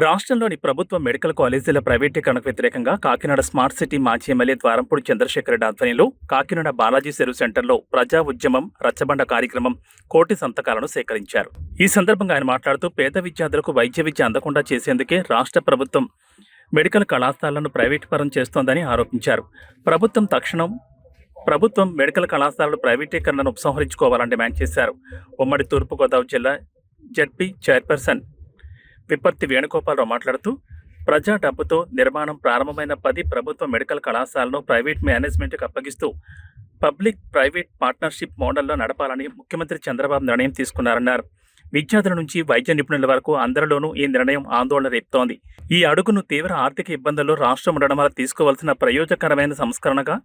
రాష్ట్రంలోని ప్రభుత్వ మెడికల్ కాలేజీల ప్రైవేటీకరణకు వ్యతిరేకంగా కాకినాడ స్మార్ట్ సిటీ మాజీ ఎమ్మెల్యే ద్వారంపూడి చంద్రశేఖర్ రెడ్డి ఆధ్వర్యంలో కాకినాడ బాలాజీ సెరువు సెంటర్లో ప్రజా ఉద్యమం రచ్చబండ కార్యక్రమం కోటి సంతకాలను సేకరించారు. ఈ సందర్భంగా ఆయన మాట్లాడుతూ పేద విద్యార్థులకు వైద్య విద్య అందకుండా చేసేందుకే రాష్ట్ర ప్రభుత్వం మెడికల్ కళాశాలలను ప్రైవేటీకరణ చేస్తోందని ఆరోపించారు. ప్రభుత్వం తక్షణం ప్రభుత్వం మెడికల్ కళాశాలల ప్రైవేటీకరణను ఉపసంహరించుకోవాలని డిమాండ్ చేశారు. ఉమ్మడి తూర్పుగోదావరి జిల్లా జడ్పీ చైర్పర్సన్ విపత్తి వేణుగోపాలరావు మాట్లాడుతూ ప్రజా డబ్బుతో నిర్మాణం ప్రారంభమైన పది ప్రభుత్వ మెడికల్ కళాశాలను ప్రైవేట్ మేనేజ్మెంట్కి అప్పగిస్తూ పబ్లిక్ ప్రైవేట్ పార్ట్నర్షిప్ మోడల్లో నడపాలని ముఖ్యమంత్రి చంద్రబాబు నిర్ణయం తీసుకున్నారన్నారు. విద్యార్థుల నుంచి వైద్య నిపుణుల వరకు అందరిలోనూ ఈ నిర్ణయం ఆందోళన రేపుతోంది. ఈ అడుగును తీవ్ర ఆర్థిక ఇబ్బందుల్లో రాష్ట్రం ఉండడం వల్ల తీసుకోవాల్సిన ప్రయోజకరమైన సంస్కరణగా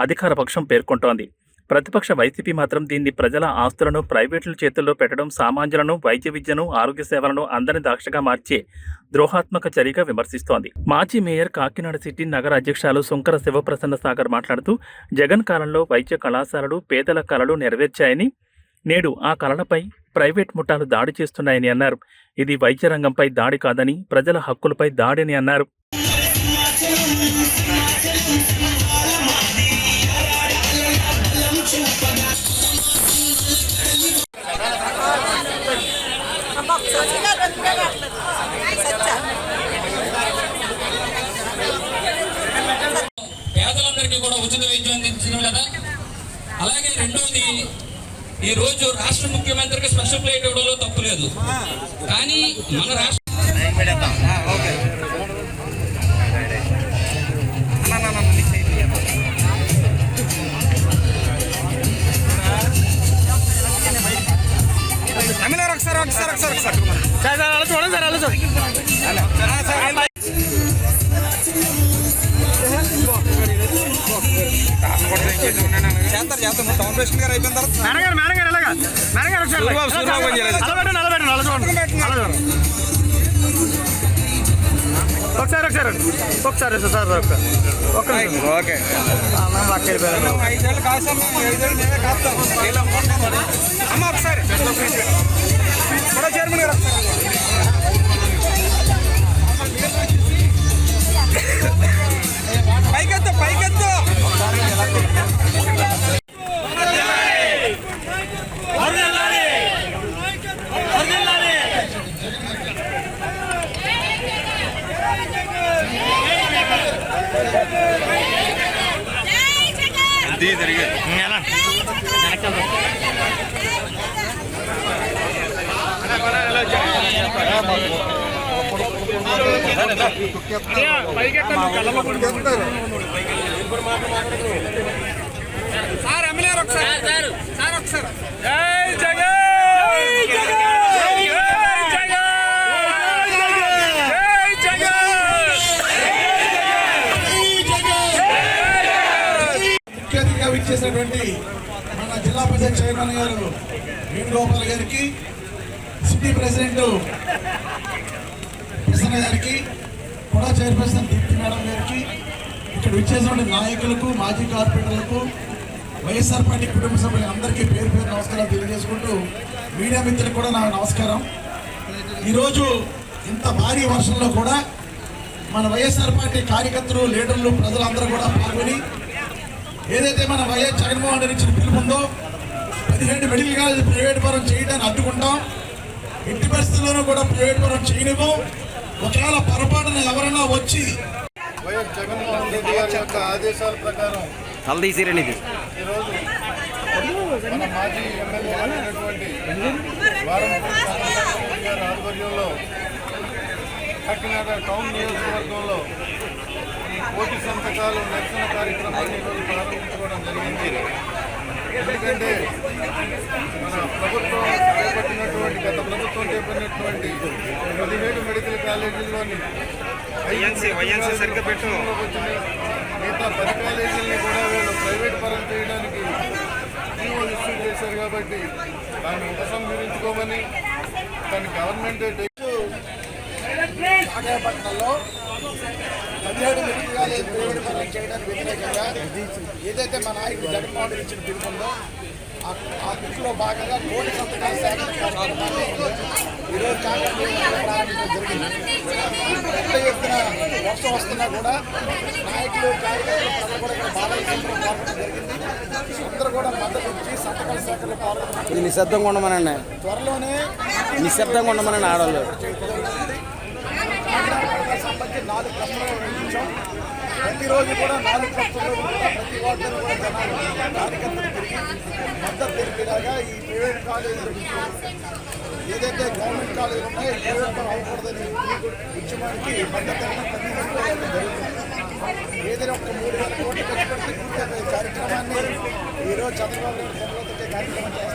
అధికార పక్షం పేర్కొంటోంది. ప్రతిపక్ష వైసీపీ మాత్రం దీన్ని ప్రజల ఆస్తులను ప్రైవేట్ల చేతుల్లో పెట్టడం సామాన్యులను వైద్య విద్యను ఆరోగ్య సేవలను అందరిని దాక్షగా మార్చే ద్రోహాత్మక చర్యగా విమర్శిస్తోంది. మాజీ మేయర్ కాకినాడ సిటీ నగర అధ్యక్షులు శుంకర శివప్రసన్న సాగర్ మాట్లాడుతూ జగన్ కాలంలో వైద్య కళాశాలలు పేదల కళలు నెరవేర్చాయని నేడు ఆ కళలపై ప్రైవేట్ ముఠాలు దాడి చేస్తున్నాయని అన్నారు. ఇది వైద్య రంగంపై దాడి కాదని ప్రజల హక్కులపై దాడిని అన్నారు. వైద్యం అందించడం కదా అలాగే రెండవది ఈ రోజు రాష్ట్ర ముఖ్యమంత్రికి స్పెషల్ ప్లేట్ ఇవ్వడంలో తప్పు లేదు. కానీ మన రాష్ట్ర ఎమ్మెల్యే ఒకసారి ఒకసారి ఒకసారి ఒకసారి. సార్ సార్ అలా. చూడండి సార్ అలా చూడండి చేస్తారు చేస్తారు టౌన్ ప్రెసిడెంట్ గారు అయిపోయిన తర్వాత మేడం గారు మేడం గారు ఎలాగా? మేడం గారు ఒకసారి సూర్యబాబు, సూర్యబాబు అని చేయలేదు. అలా పెట్టండి అలా పెట్టండి అలా చూడండి. అలా చూడండి. ఒకసారి ఒకసారి ఒకసారి సార్ ఒక్క. ఓకే. మేము పక్క వెళ్ళిపోయారు. ఐదేళ్ళు కాస్తాం ఐదేళ్ళు నేనే కాస్తాం. అమ్మ ఒకసారి. కూడా చైర్మన్ గారు ఒకసారి సార్ ఎమ్మెల్యే ఒకసారి. సార్ ఒకసారి. జై జగన్ జై ముఖ్య చేసినటువంటి మన జిల్లా పరిషత్ చైర్మన్ గారు వేణుగోపాల్ గారికి సిటీ ప్రెసిడెంట్ ప్రసన్న గారికి కూడా చైర్పర్సన్ దీప్తి మేడం గారికి ఇక్కడ విచ్చేసినటువంటి నాయకులకు మాజీ కార్పొరేటర్లకు వైఎస్ఆర్ పార్టీ కుటుంబ సభ్యులందరికీ పేరు పేరు నమస్కారాలు తెలియజేసుకుంటూ మీడియా మిత్రులకు కూడా నా నమస్కారం. ఈరోజు ఇంత భారీ వర్షంలో కూడా మన వైఎస్ఆర్ పార్టీ కార్యకర్తలు లీడర్లు ప్రజలందరూ కూడా పాల్గొని ఏదైతే మన వైఎస్ జగన్మోహన్ రెడ్డి ఇచ్చిన పిలుపు ఉందో పదిహేడు మెడికల్ కాలేజ్ ప్రైవేట్ పరం చేయడాన్ని అడ్డుకుంటాం. ఎట్టి పరిస్థితుల్లోనూ కూడా ప్రైవేట్ పరం చేయనివ్వం. ఒకవేళ పొరపాటున ఎవరైనా వచ్చి వైఎస్ జగన్మోహన్ రెడ్డి గారి యొక్క ఆదేశాల ప్రకారం ఈరోజు మన మాజీ ఎమ్మెల్యే అయినటువంటి గారి ఆధ్వర్యంలో కాకినాడ టౌన్ నియోజకవర్గంలో ఈ కోటి సంతకాలు నిరసన కార్యక్రమాన్ని ఈరోజు ప్రారంభించుకోవడం జరిగింది ఎందుకంటే మన ప్రభుత్వం చేపట్టినటువంటి గత ప్రభుత్వం చేపట్టినటువంటి పదిహేడు మెడికల్ కాలేజీల్లోని. మిగతా పది కాలేజీలని కూడా వీళ్ళు ప్రైవేట్ పరం చేయడానికి జీవో ఇష్యూ చేశారు కాబట్టి దాన్ని ఉపసంహరించుకోమని దాన్ని గవర్నమెంట్ నాగపట్నంలో పదిహేడు పరం చేయడానికి వ్యతిరేకంగా ఏదైతే మా నాయకుడు జగన్మోహన్ రెడ్డి ఇచ్చిన పిలుపు ఉందో ఆ- పిలుపులో భాగంగా కోటి సంతకాల సేకరణ కార్యక్రమాన్ని ఈరోజు ప్రారంభించడం జరిగింది. వర్షం వస్తున్నా కూడా నాయకులు కార్యకర్తలు కూడా ఇక్కడ బాలయ్య సెంటర్ పాల్గొనడం జరిగింది. అందరూ కూడా మద్దతు ఇచ్చి సంతకాల సేకరణలో పాల్గొనడం నిశ్శబ్దంగా ఉండమనండి. త్వరలోనే నిశ్శబ్దంగా ఉండమనండి ఆడవాళ్ళు. నుంచి నాలుగు కష్టలు నిర్మించాం ప్రతిరోజు కూడా నాలుగు కష్టల్లో ప్రతి వార్డులో కూడా జనాలు కార్యకర్తలు తిరిగి మద్దతు తెలిపేలాగా ఈ ప్రైవేట్ కాలేజీలు ఏదైతే గవర్నమెంట్ కాలేజీలు ఉన్నాయో ప్రైవేట్ అవ్వకూడదని ఉద్యమానికి మద్దతు జరుగుతుంది ఏదైనా ఒక మూడు వేల కోట్లు ఖర్చు పెడితే పూర్తి కార్యక్రమాన్ని ఈరోజు చంద్రబాబు నాయుడు కార్యక్రమం